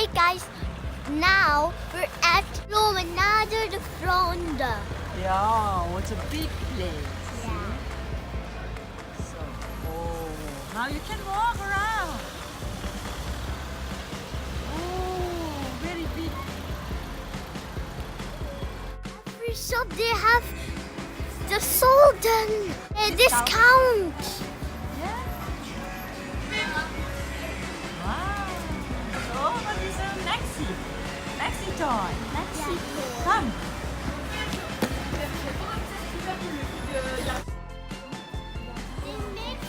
Hey guys, now we're at Promenade de Fronde. Yeah, it's a big place. Yeah. So, oh, now you can walk around. Oh, very big. Every shop they have the Sultan a discount. Toy. Mexico. Come.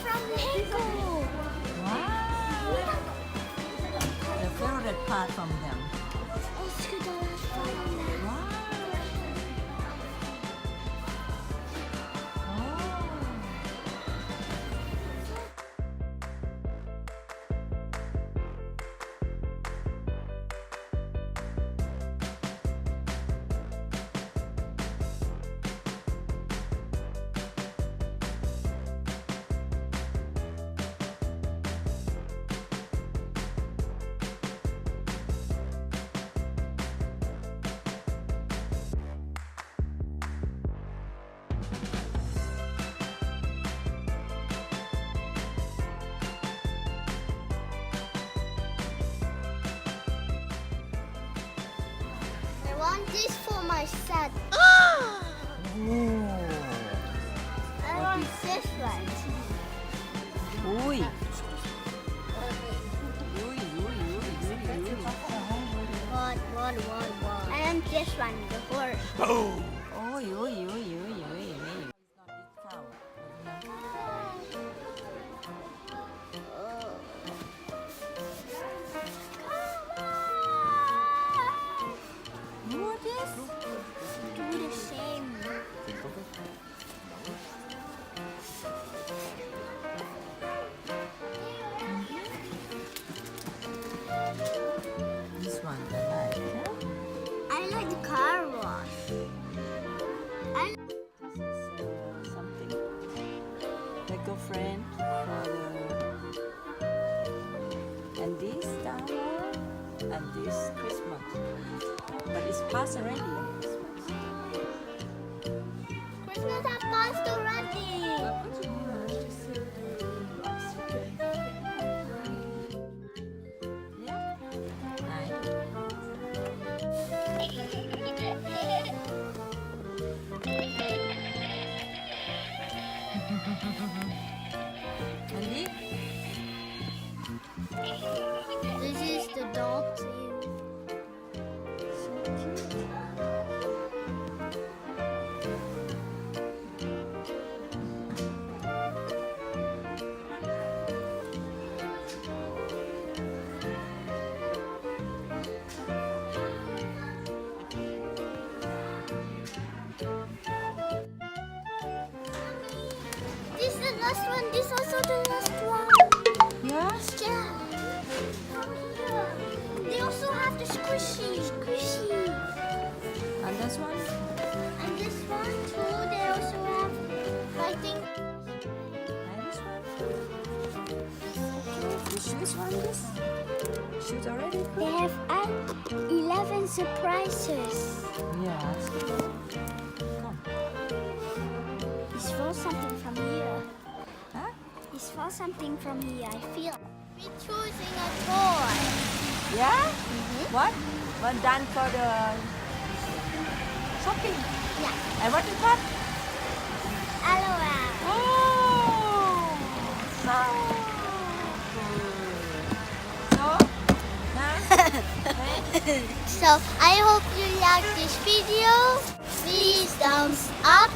From Lego. Wow. The favorite part want this for my set. Oh. I want this one. Ui. Ui, ui, ui, ui, ui. What, what, what, what? I want this one, the horse. Ui, ui, ui, ui, ui, ui. Same. This one I like. yeah? I like the car wash. I This is uh, something Lego friend for the and this Star and this Christmas. But it's past already. Christmas. Has passed already. Last one. This is also the last one. Yeah? Yeah. Come here. They also have the squishy, squishy. And this one? And this one too. They also have, fighting. And this one? The shoes one this? Shoes already? they have uh, 11 surprises. Yes. Come. It's for something from here. It's for something from here. I feel. We're choosing a toy. Yeah? Mm-hmm. What? One done for the shopping. Yeah. And what is that? LOL. Oh, so. So, now, So I hope you like this video. Please thumbs up